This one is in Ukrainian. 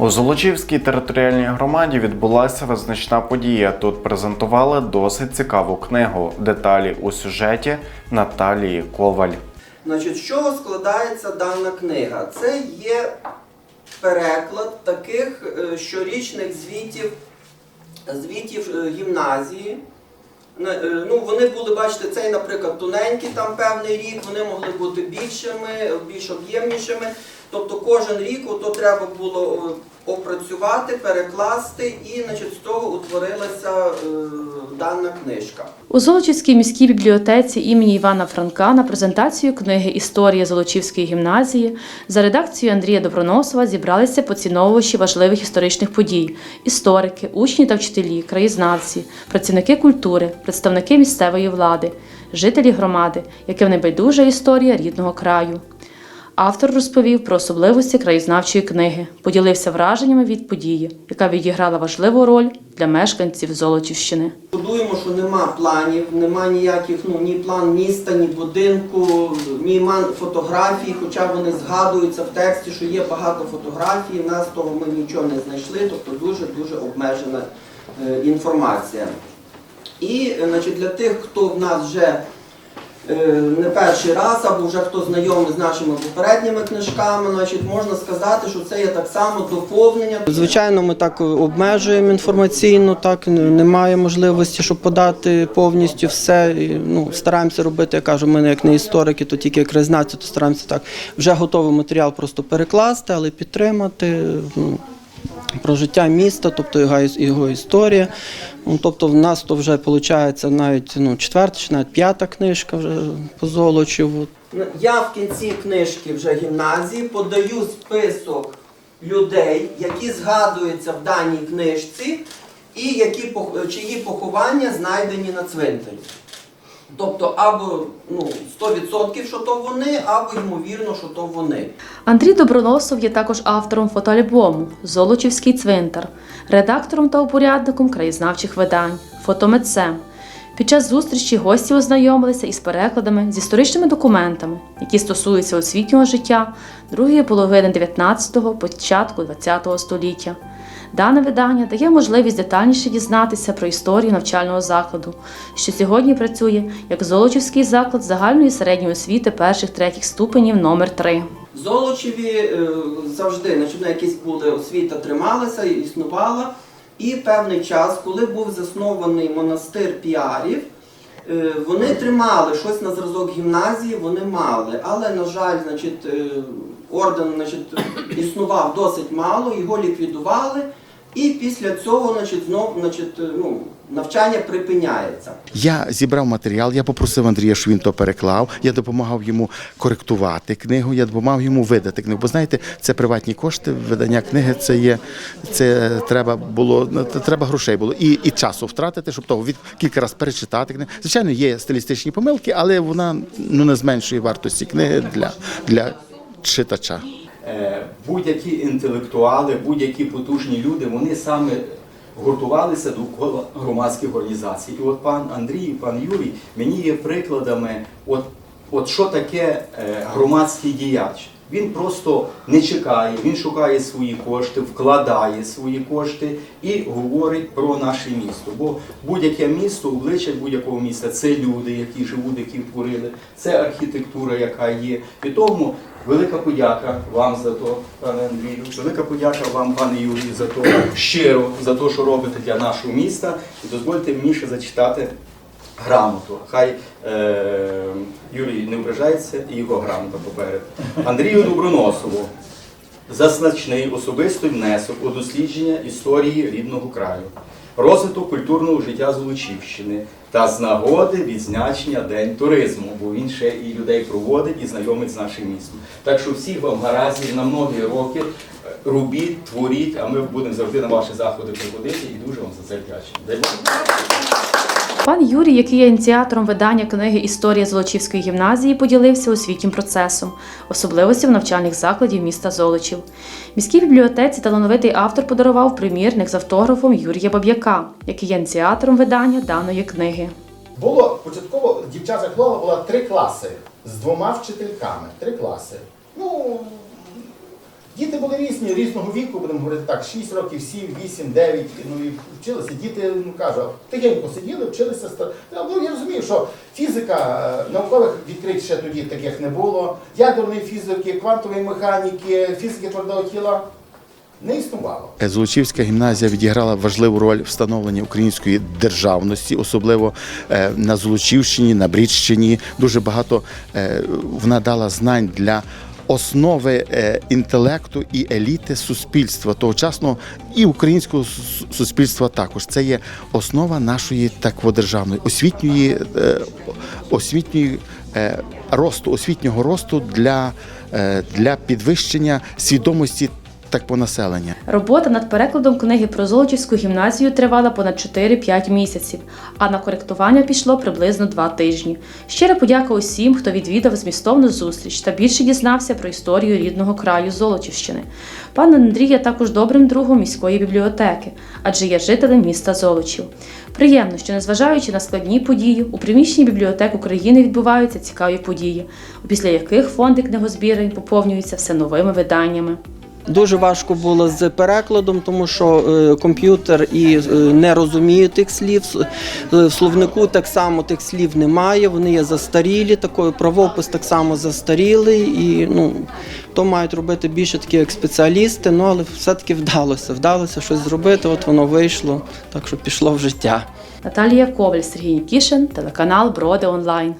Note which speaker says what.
Speaker 1: У Золочівській територіальній громаді відбулася визначна подія. Тут презентували досить цікаву книгу. Деталі у сюжеті Наталії Коваль.
Speaker 2: Значить, з чого складається дана книга? Це є переклад таких е, щорічних звітів, звітів е, гімназії. Е, Ну, вони були, бачите, цей, наприклад, тоненький там певний рік, вони могли бути більшими, більш об'ємнішими. Тобто кожен рік то треба було е, опрацювати, перекласти, і значить, з того утворилася е, дана книжка.
Speaker 3: У Золочівській міській бібліотеці імені Івана Франка на презентацію книги Історія Золочівської гімназії за редакцією Андрія Доброносова зібралися поціновувачі важливих історичних подій: історики, учні та вчителі, краєзнавці, працівники культури, представники місцевої влади, жителі громади, яким небайдужа історія рідного краю. Автор розповів про особливості краєзнавчої книги, поділився враженнями від події, яка відіграла важливу роль для мешканців Золочівщини.
Speaker 2: Шкодуємо, що нема планів, нема ніяких, ну ні план міста, ні будинку, ні фотографій, хоча вони згадуються в тексті, що є багато фотографій. Нас того ми нічого не знайшли, тобто дуже дуже обмежена е, інформація. І е, значить, для тих, хто в нас вже не перший раз, або вже хто знайомий з нашими попередніми книжками, значить, можна сказати, що це є так само доповнення. Звичайно, ми так обмежуємо інформаційно, так немає можливості, щоб подати повністю все. Ну, стараємося робити, я кажу, ми як не історики, то тільки як краєзнавці, то стараємося так вже готовий матеріал просто перекласти, але підтримати. Ну, про життя міста, тобто його, його історія. Ну, тобто в нас то вже виходить навіть ну, четверта чи навіть п'ята книжка вже по Золочеву. Я в кінці книжки вже гімназії подаю список людей, які згадуються в даній книжці, і які, чиї поховання знайдені на цвинтарі. Тобто або ну, 100% що то вони, або ймовірно, що то вони.
Speaker 3: Андрій Доброносов є також автором фотоальбому Золочівський цвинтар, редактором та упорядником краєзнавчих видань, фотомитцем. Під час зустрічі гості ознайомилися із перекладами з історичними документами, які стосуються освітнього життя другої половини 19-го, початку 20-го століття. Дане видання дає можливість детальніше дізнатися про історію навчального закладу, що сьогодні працює як Золочівський заклад загальної середньої освіти перших третіх ступенів номер 3
Speaker 2: Золочеві е, завжди ну, якісь були освіта трималася, існувала. І певний час, коли був заснований монастир піарів, е, вони тримали щось на зразок гімназії, вони мали. Але, на жаль, значить, е, орден значить, існував досить мало, його ліквідували. І після цього значить, знов значить, е, ну, навчання припиняється.
Speaker 4: Я зібрав матеріал, я попросив Андрія, щоб він то переклав. Я допомагав йому коректувати книгу, я допомагав йому видати книгу. Бо знаєте, це приватні кошти. Видання книги це є. Це треба було ну, треба грошей було і, і часу втратити, щоб того від кілька разів перечитати книгу. Звичайно, є стилістичні помилки, але вона ну не зменшує вартості книги для, для читача.
Speaker 5: Е, будь-які інтелектуали, будь-які потужні люди, вони саме гуртувалися довкола громадських організацій. І от пан Андрій, і пан Юрій мені є прикладами, от, от що таке е, громадський діяч. Він просто не чекає, він шукає свої кошти, вкладає свої кошти і говорить про наше місто. Бо будь-яке місто, обличчя будь-якого міста це люди, які живуть, які творили, це архітектура, яка є. І тому велика подяка вам за то, пане Андрію. Велика подяка вам, пане Юрію, за то щиро за те, що робите для нашого міста. І дозвольте мені ще зачитати грамоту. Хай е, Юрій не ображається і його грамота попереду. Андрію Доброносову за значний особистий внесок у дослідження історії рідного краю, розвиток культурного життя Золочівщини та з нагоди відзначення День туризму, бо він ще і людей проводить і знайомить з нашим містом. Так що всіх вам гаразд на многі роки е, робіть, творіть, а ми будемо завжди на ваші заходи приходити і дуже вам за це вдячні.
Speaker 3: Пан Юрій, який є ініціатором видання книги Історія Золочівської гімназії, поділився освітнім процесом, особливостів навчальних закладів міста Золочів. Міській бібліотеці талановитий автор подарував примірник з автографом Юрія Баб'яка, який є ініціатором видання даної книги.
Speaker 6: Було початково дівчача школа була три класи з двома вчительками. Три класи. Ну,
Speaker 7: Діти були різні, різного віку, будемо говорити так, 6 років, 7, 8, 9, ну і вчилися. Діти, ну кажу, тихенько сиділи, вчилися. ста- Ну, я розумію, що фізика, е, наукових відкрить ще тоді таких не було. Ядерної фізики, квантової механіки, фізики твердого тіла не існувало.
Speaker 4: Золочівська гімназія відіграла важливу роль в встановленні української державності, особливо е, на Золочівщині, на Брідщині. Дуже багато е, вона дала знань для. Основи е, інтелекту і еліти суспільства тогочасного і українського суспільства також. Це є основа нашої такводержавної освітньої е, освітньої е, росту, освітнього росту для, для підвищення свідомості таквонаселення.
Speaker 3: Робота над перекладом книги про Золочівську гімназію тривала понад 4-5 місяців, а на коректування пішло приблизно 2 тижні. Щира подяка усім, хто відвідав змістовну зустріч та більше дізнався про історію рідного краю Золочівщини. Пан Андрій є також добрим другом міської бібліотеки, адже є жителем міста Золочів. Приємно, що незважаючи на складні події, у приміщенні бібліотек України відбуваються цікаві події, після яких фонди книгозбірень поповнюються все новими виданнями.
Speaker 2: Дуже важко було з перекладом, тому що е, комп'ютер і е, не розуміє тих слів. Е, В словнику так само тих слів немає, вони є застарілі, такий правопис так само застарілий, і ну, то мають робити більше такі як спеціалісти, ну але все-таки вдалося. Вдалося щось зробити, от воно вийшло, так що пішло в життя.
Speaker 3: Наталія Коваль, Сергій Нікішин, телеканал Броди Онлайн.